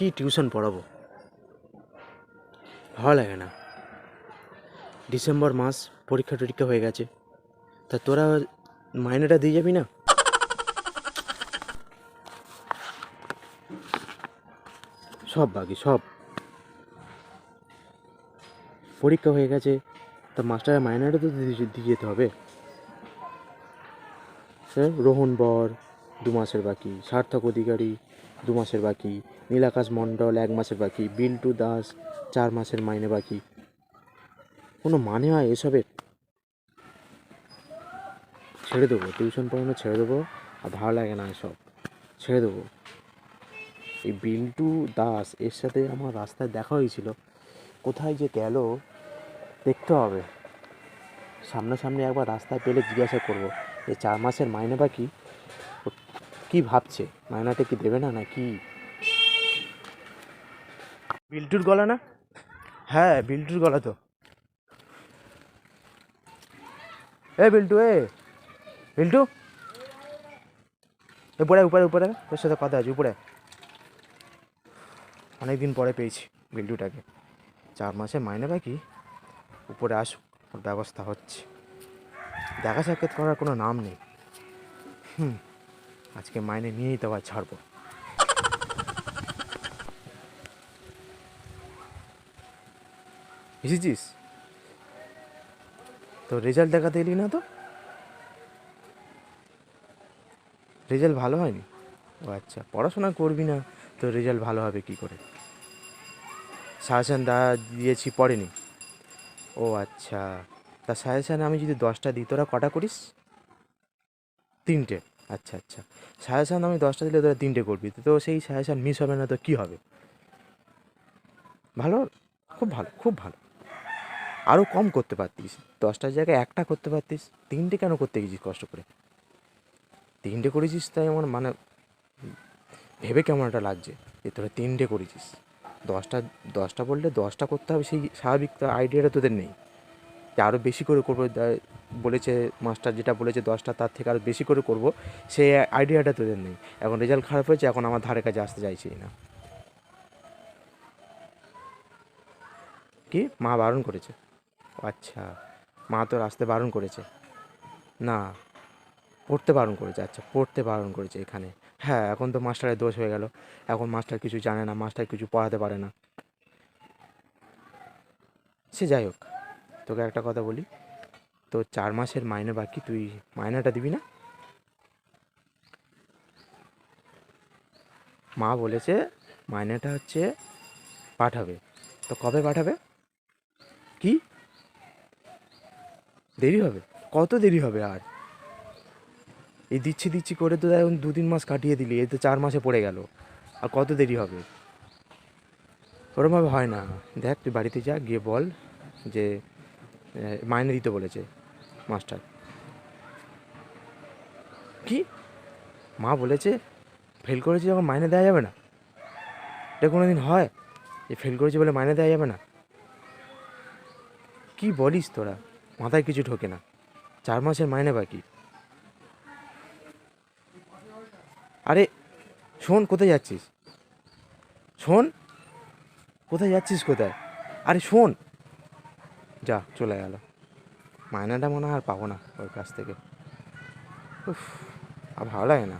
কি টিউশন পড়াবো? ভালো লাগে না। ডিসেম্বর মাস, পরীক্ষা টরীক্ষা হয়ে গেছে। তা তোরা মাইনেটা দিয়ে যাবি না? সব বাকি, সব। পরীক্ষা হয়ে গেছে, তা মাস্টারের মাইনেটা তো দিয়ে যেতে হবে। রোহন বর দু মাসের বাকি। সার্থক অধিকারী, দু মাসের বাকি। নীলাকাশ মণ্ডল, এক মাসের বাকি। বিল্টু দাস, চার মাসের মাইনে বাকি। কোনো মানে হয় এসবের? ছেড়ে দেবো, টিউশন পড়ানো ছেড়ে দেবো, আর ভালো লাগে না এসব। ছেড়ে দেবো। এই বিল্টু দাস, এর সাথে আমার রাস্তায় দেখা হয়েছিল। কোথায় যে গেল, দেখতে হবে। সামনাসামনি একবার রাস্তায় পেলে জিজ্ঞাসা করব এই চার মাসের মাইনে বাকি? কি ভাবছে? মাইনাটা কি দেবে না না কি বিল্টুর গলা না? হ্যাঁ বিল্টুর গলা তো। এ বিল্টু এ। বিল্টু? উপরে উপরে উপরে। তোর সাথে কথা আছে, উপরে অনেক দিন পরে পেয়েছি বিল্টুটাকে। চার মাসে মাইনে বাকি উপরে আসুক ব্যবস্থা হচ্ছে। দেখা সাক্ষাৎ করার কোনো নাম নেই। হুম। আজকে মাইনে নিয়েই তো আবার ছাড়বো। এসেছিস তো রেজাল্ট দেখাতে এলি না তো? রেজাল্ট ভালো হয়নি? ও আচ্ছা পড়াশোনা করবি না, তো রেজাল্ট ভালো হবে কি করে? সাজেশান দা দিয়েছি পড়েনি। ও আচ্ছা তা সাজেশান আমি যদি দশটা দিই, তোরা কটা করিস? তিনটে। আচ্ছা আচ্ছা। সাজেশান আমি দশটা দিলে তোরা তিনটে করবি। তো সেই সাড়ে সাজেশান মিস হবে না তো কী হবে? ভালো? খুব ভালো খুব ভালো। আরও কম করতে পারতিস। দশটার জায়গায় একটা করতে পারতিস। তিনটে কেন করতে গেছিস কষ্ট করে? তিনটে করেছিস তাই আমার মানে ভেবে কেমন একটা লাগছে যে তোরা তিনটে করেছিস। দশটা দশটা বললে দশটা করতে হবে, সেই স্বাভাবিক তো আইডিয়াটা তোদের নেই। যে আরও বেশি করে করব বলেছে, মাস্টার যেটা বলেছে দশটা, তার থেকে আরও বেশি করে করব সেই আইডিয়াটা তোদের নেই এখন রেজাল্ট খারাপ হয়েছে, এখন আমার ধারে কাছে আসতে চাইছি না। কি? মা বারণ করেছে? আচ্ছা মা তোর আসতে বারণ করেছে। না, পড়তে বারণ করেছে আচ্ছা পড়তে বারণ করেছে এখানে। হ্যাঁ এখন তো মাস্টারের দোষ হয়ে গেল। এখন মাস্টার কিছু জানে না, মাস্টার কিছু পড়াতে পারে না। সে যাই হোক, তোকে একটা কথা বলি। তো চার মাসের মাইনে বাকি, তুই মাইনাটা দিবি না? মা বলেছে মাইনেটা হচ্ছে পাঠাবে। তো কবে পাঠাবে? কি? দেরি হবে? কত দেরি হবে আর? এই দিচ্ছি দিচ্ছি করে তো এখন দু তিন মাস কাটিয়ে দিলি, এই তো চার মাসে পড়ে গেল। আর কত দেরি হবে? ওরমভাবে হয় না। দেখ, তুই বাড়িতে যা, গিয়ে বল যে মাইনে দিতে বলেছে। মাস্টার। কি? মা বলেছে ফেল করেছি যখন মাইনে দেওয়া যাবে না। এটা কোনো দিন হয়? যে ফেল করেছি বলে মাইনে দেওয়া যাবে না? কি বলিস তোরা? মাথায় কিছু ঢোকে না। চার মাসের মাইনে বাকি। আরে, শোন কোথায় যাচ্ছিস? শোন, কোথায় যাচ্ছিস কোথায়? আরে শোন। যা, চলে গেল। মায়নাটা মনে হয় আর পাবো না ওর কাছ থেকে। উফ আর ভালো লাগে না।